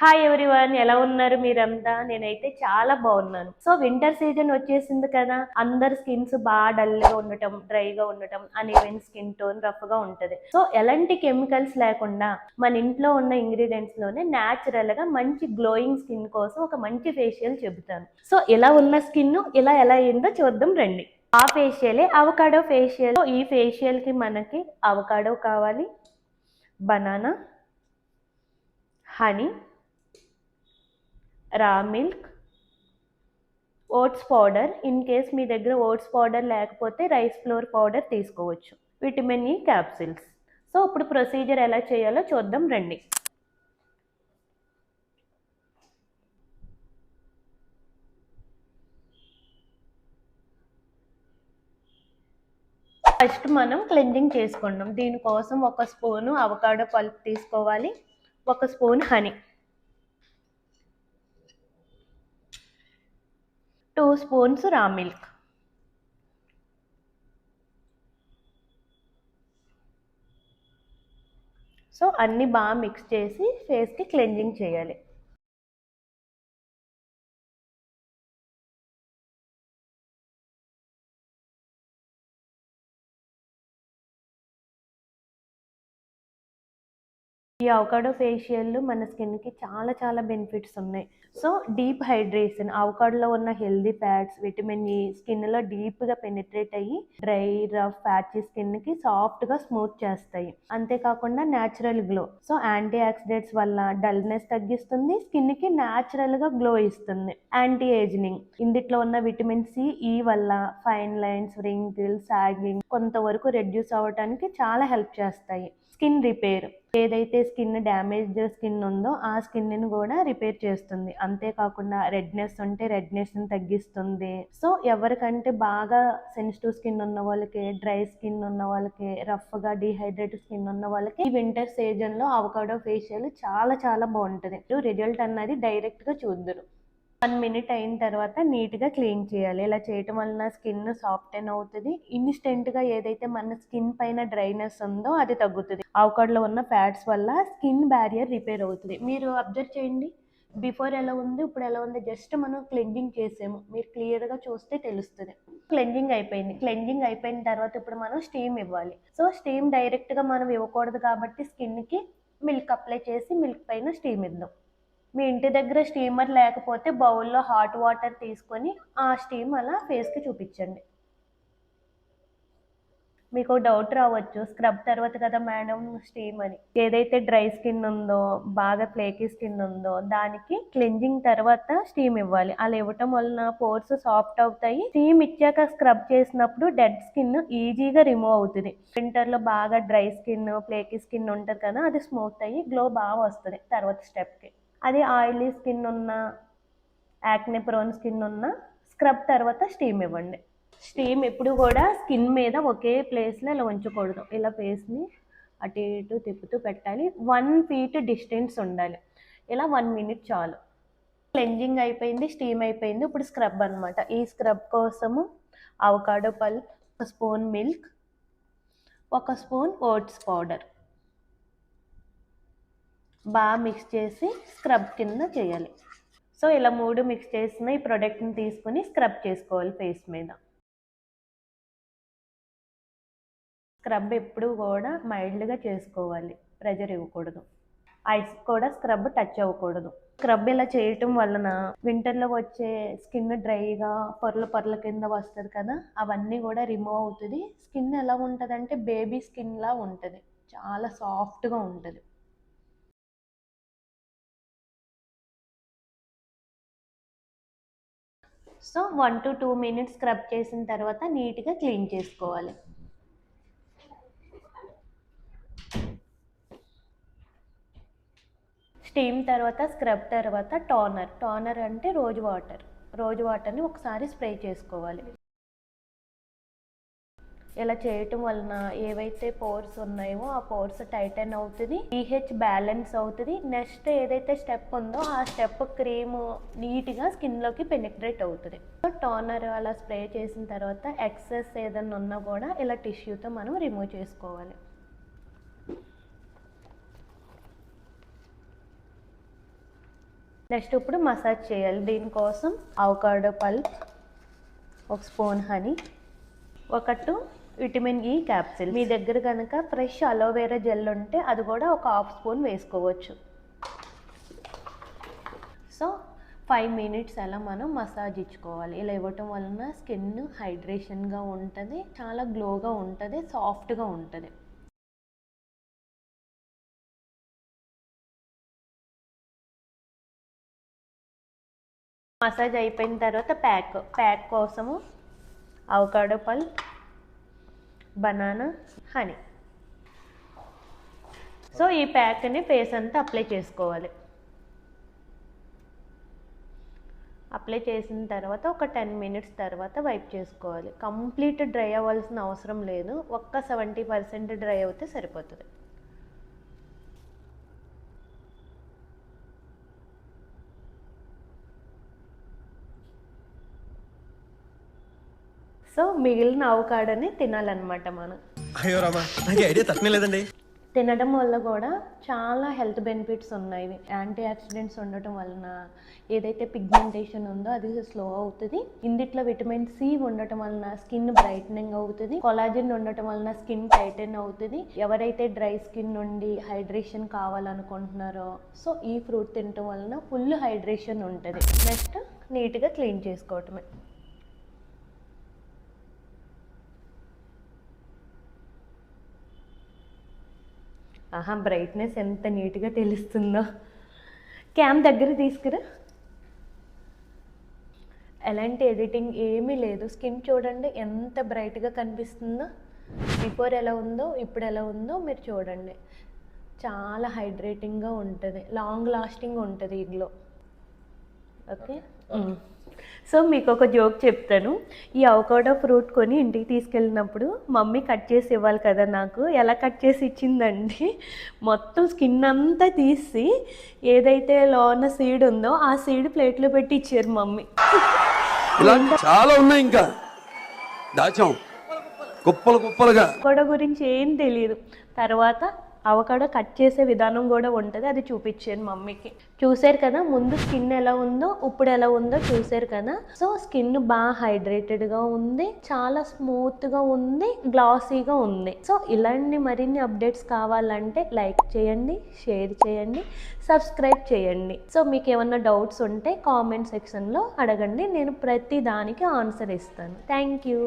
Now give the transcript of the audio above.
Hi everyone ఎలా ఉన్నారు మీరంతా? నేనైతే చాలా బాగున్నాను. సో వింటర్ సీజన్ వచ్చేసింది కదా అందరి స్కిన్స్ బాగా డల్గా ఉండటం డ్రైగా ఉండటం అన్ఈవెన్ స్కిన్ టోన్ రఫ్గా ఉంటుంది. సో ఎలాంటి కెమికల్స్ లేకుండా మన ఇంట్లో ఉన్న ఇంగ్రీడియంట్స్లోనే న్యాచురల్గా మంచి గ్లోయింగ్ స్కిన్ కోసం ఒక మంచి ఫేషియల్ చెబుతాను. సో ఇలా ఉన్న స్కిన్ ఇలా ఎలా అయిందో చూద్దాం రండి. ఆ ఫేషియలే అవకాడో ఫేషియల్ ఈ ఫేషియల్కి మనకి అవకాడో కావాలి banana honey raw milk oats powder in case మీ దగ్గర ఓట్స్ పౌడర్ లేకపోతే రైస్ ఫ్లోర్ పౌడర్ తీసుకోవచ్చు. విటమిన్ ఈ క్యాప్సిల్స్ సో ఇప్పుడు ప్రొసీజర్ ఎలా చేయాలో చూద్దాం రండి. ఫస్ట్ మనం క్లెంజింగ్ చేసుకుందాం. దీనికోసం ఒక స్పూను అవకాడో పల్ప్ తీసుకోవాలి. ఒక spoon honey two spoons raw milk so అన్నీ బాగా మిక్స్ చేసి ఫేస్కి క్లెంజింగ్ చేయాలి. ఈ అవకాడో ఫేషియల్ మన స్కిన్కి చాలా చాలా బెనిఫిట్స్ ఉన్నాయి. సో డీప్ హైడ్రేషన్ అవకాడోలో ఉన్న హెల్దీ ఫ్యాట్స్ విటమిన్ ఈ స్కిన్లో డీప్గా పెనిట్రేట్ అయ్యి డ్రై రఫ్ ఫ్యాచీ స్కిన్కి సాఫ్ట్గా స్మూత్ చేస్తాయి. అంతేకాకుండా natural glow. So antioxidants వల్ల డల్నెస్ తగ్గిస్తుంది స్కిన్కి న్యాచురల్గా గ్లో ఇస్తుంది. యాంటీ ఏజింగ్ ఇందుట్లో ఉన్న విటమిన్ సి ఈ వల్ల ఫైన్ లైన్స్ రింకిల్స్ సాగింగ్ కొంతవరకు రెడ్యూస్ అవ్వడానికి చాలా హెల్ప్ చేస్తాయి. Skin repair. ఏదైతే స్కిన్ డ్యామేజ్ స్కిన్ ఉందో ఆ స్కిన్ని కూడా రిపేర్ చేస్తుంది. అంతేకాకుండా రెడ్నెస్ ఉంటే రెడ్నెస్ని తగ్గిస్తుంది. సో ఎవరికంటే బాగా సెన్సిటివ్ స్కిన్ ఉన్న వాళ్ళకి డ్రై స్కిన్ ఉన్న వాళ్ళకి రఫ్గా డిహైడ్రేట్ స్కిన్ ఉన్న వాళ్ళకి ఈ వింటర్ సీజన్లో అవకాడో ఫేషియల్ చాలా చాలా బాగుంటుంది. రిజల్ట్ అన్నది డైరెక్ట్గా చూద్దరు. వన్ మినిట్ అయిన తర్వాత నీట్గా క్లీన్ చేయాలి. ఇలా చేయటం వలన స్కిన్ సాఫ్టెన్ అవుతుంది. ఇన్స్టెంట్గా ఏదైతే మన స్కిన్ పైన డ్రైనెస్ ఉందో అది తగ్గుతుంది. అవకాడలో ఉన్న ఫ్యాట్స్ వల్ల స్కిన్ బ్యారియర్ రిపేర్ అవుతుంది. మీరు అబ్జర్వ్ చేయండి. బిఫోర్ ఎలా ఉంది ఇప్పుడు ఎలా ఉంది జస్ట్ మనం క్లెంజింగ్ చేసాము. మీరు క్లియర్గా చూస్తే తెలుస్తుంది. క్లెంజింగ్ అయిపోయింది. క్లెంజింగ్ అయిపోయిన తర్వాత ఇప్పుడు మనం స్టీమ్ ఇవ్వాలి. సో స్టీమ్ డైరెక్ట్గా మనం ఇవ్వకూడదు కాబట్టి స్కిన్కి మిల్క్ అప్లై చేసి మిల్క్ పైన స్టీమ్ ఇద్దాం. మీ ఇంటి దగ్గర స్టీమర్ లేకపోతే బౌల్లో హాట్ వాటర్ తీసుకొని ఆ స్టీమ్ అలా ఫేస్కి చూపించండి. మీకు డౌట్ రావచ్చు. స్క్రబ్ తర్వాత కదా మేడం స్టీమ్ అని ఏదైతే డ్రై స్కిన్ ఉందో బాగా ఫ్లేకీ స్కిన్ ఉందో దానికి క్లెంజింగ్ తర్వాత స్టీమ్ ఇవ్వాలి. అలా ఇవ్వటం వలన పోర్స్ సాఫ్ట్ అవుతాయి. స్టీమ్ ఇచ్చాక స్క్రబ్ చేసినప్పుడు డెడ్ స్కిన్ ఈజీగా రిమూవ్ అవుతుంది. వింటర్లో బాగా డ్రై స్కిన్ ఫ్లేకీ స్కిన్ ఉంటుంది కదా అది స్మూత్ అయ్యి గ్లో బాగా వస్తుంది తర్వాత స్టెప్కి. అది ఆయిలీ స్కిన్ ఉన్న యాక్నే ప్రోన్ స్కిన్ ఉన్న స్క్రబ్ తర్వాత స్టీమ్ ఇవ్వండి. స్టీమ్ ఎప్పుడు కూడా స్కిన్ మీద ఒకే ప్లేస్లో ఇలా ఉంచకూడదు. ఇలా ఫేస్ని అటు ఇటు తిప్పుతూ పెట్టాలి. వన్ ఫీట్ డిస్టెన్స్ ఉండాలి. ఇలా వన్ మినిట్ చాలు. క్లెంజింగ్ అయిపోయింది స్టీమ్ అయిపోయింది. ఇప్పుడు స్క్రబ్ అనమాట ఈ స్క్రబ్ కోసము అవకాడో పల్ ఒక స్పూన్ మిల్క్ ఒక స్పూన్ ఓట్స్ పౌడర్ బాగా మిక్స్ చేసి స్క్రబ్ కింద చేయాలి. సో ఇలా మూడు మిక్స్ చేసిన ఈ ప్రోడక్ట్ని తీసుకుని స్క్రబ్ చేసుకోవాలి ఫేస్ మీద. స్క్రబ్ ఎప్పుడు కూడా మైల్డ్గా చేసుకోవాలి. ప్రెజర్ ఇవ్వకూడదు. ఐస్ కూడా స్క్రబ్ టచ్ అవ్వకూడదు. స్క్రబ్ ఇలా చేయటం వలన వింటర్లో వచ్చే స్కిన్ డ్రైగా పొరల పొరల కింద వస్తుంది కదా అవన్నీ కూడా రిమూవ్ అవుతుంది. స్కిన్ ఎలా ఉంటుంది అంటే బేబీ స్కిన్లా ఉంటుంది. చాలా సాఫ్ట్గా ఉంటుంది. So one to two minutes scrub చేసిన తర్వాత నీట్గా క్లీన్ చేసుకోవాలి. స్టీమ్ తర్వాత స్క్రబ్ తర్వాత టోనర్. టోనర్ అంటే రోజు వాటర్. రోజు వాటర్ని ఒకసారి స్ప్రే చేసుకోవాలి. ఇలా చేయటం వలన ఏవైతే పోర్స్ ఉన్నాయో ఆ పోర్స్ టైటన్ అవుతుంది పీహెచ్ బ్యాలెన్స్ అవుతుంది. నెక్స్ట్ ఏదైతే స్టెప్ ఉందో ఆ స్టెప్ క్రీమ్ నీట్గా స్కిన్లోకి పెనిట్రేట్ అవుతుంది. టోనర్ అలా స్ప్రే చేసిన తర్వాత ఎక్సెస్ ఏదైనా ఉన్నా కూడా ఇలా టిష్యూతో మనం రిమూవ్ చేసుకోవాలి. నెక్స్ట్ ఇప్పుడు మసాజ్ చేయాలి. దీనికోసం అవకాడో పల్ప్ ఒక స్పూన్ హనీ ఒక two vitamin e E capsule మీ దగ్గర కనుక ఫ్రెష్ అలోవెరా జెల్ ఉంటే అది కూడా ఒక హాఫ్ స్పూన్ వేసుకోవచ్చు. సో ఫైవ్ మినిట్స్ అలా మనం మసాజ్ ఇచ్చుకోవాలి. ఇలా ఇవ్వటం వలన స్కిన్ హైడ్రేషన్గా ఉంటుంది చాలా గ్లోగా ఉంటుంది సాఫ్ట్గా ఉంటుంది. మసాజ్ అయిపోయిన తర్వాత ప్యాక్ ప్యాక్ కోసము అవకాడో పళ్ళు బనానా హనీ. సో ఈ ప్యాక్ని ఫేస్ అంతా అప్లై చేసుకోవాలి. అప్లై చేసిన తర్వాత ఒక టెన్ మినిట్స్ తర్వాత వైప్ చేసుకోవాలి. కంప్లీట్ డ్రై అవ్వాల్సిన అవసరం లేదు. ఒక్క సెవెంటీ పర్సెంట్ డ్రై అవుతే సరిపోతుంది. సో మిగిలిన అవకాడని తినాలన్నమాట మనం. అయ్యో రామా నాకు ఐడియా తినడం వల్ల కూడా చాలా హెల్త్ బెనిఫిట్స్ ఉన్నాయి. యాంటీ ఆక్సిడెంట్స్ ఉండటం వలన ఏదైతే పిగ్మెంటేషన్ ఉందో అది స్లో అవుతుంది. ఇందిట్లో విటమిన్ సి ఉండటం వలన స్కిన్ బ్రైట్నింగ్ అవుతుంది. కొలాజిన్ ఉండటం వలన స్కిన్ టైటన్ అవుతుంది. ఎవరైతే డ్రై స్కిన్ నుండి హైడ్రేషన్ కావాలనుకుంటున్నారో సో ఈ ఫ్రూట్ తినటం వలన ఫుల్ హైడ్రేషన్ ఉంటుంది. నెక్స్ట్ నీట్గా క్లీన్ చేసుకోవటమే. ఆహా బ్రైట్నెస్ ఎంత నీట్గా తెలుస్తుందో. క్యామ్ దగ్గర తీసుకురా. ఎలాంటి ఎడిటింగ్ ఏమీ లేదు. స్కిన్ చూడండి ఎంత బ్రైట్గా కనిపిస్తుందో. బిఫోర్ ఎలా ఉందో ఇప్పుడు ఎలా ఉందో మీరు చూడండి. చాలా హైడ్రేటింగ్గా ఉంటుంది. లాంగ్ లాస్టింగ్ ఉంటుంది గ్లో ఓకే సో మీకు ఒక జోక్ చెప్తాను. ఈ అవకాడో ఫ్రూట్ కొని ఇంటికి తీసుకెళ్ళినప్పుడు మమ్మీ కట్ చేసి ఇవ్వాలి కదా నాకు. ఎలా కట్ చేసి ఇచ్చిందండి మొత్తం స్కిన్ అంతా తీసి ఏదైతే లోన సీడ్ ఉందో ఆ సీడ్ ప్లేట్లో పెట్టి ఇచ్చారు మమ్మీ. చాలా ఉన్నాయి ఇంకా. దాచాం. కుప్పలు కుప్పలుగా. అవకాడో గురించి ఏం తెలియదు తర్వాత అవకాడో కట్ చేసే విధానం కూడా ఉంటుంది. అది చూపించాను మమ్మీకి. చూసారు కదా ముందు స్కిన్ ఎలా ఉందో ఇప్పుడు ఎలా ఉందో చూసారు కదా. సో స్కిన్ బాగా హైడ్రేటెడ్గా ఉంది చాలా స్మూత్గా ఉంది గ్లాసీగా ఉంది. సో ఇలాంటి మరిన్ని అప్డేట్స్ కావాలంటే లైక్ చేయండి షేర్ చేయండి సబ్స్క్రైబ్ చేయండి. సో మీకు ఏమన్నా డౌట్స్ ఉంటే కామెంట్ సెక్షన్లో అడగండి. నేను ప్రతి దానికి ఆన్సర్ ఇస్తాను. Thank you.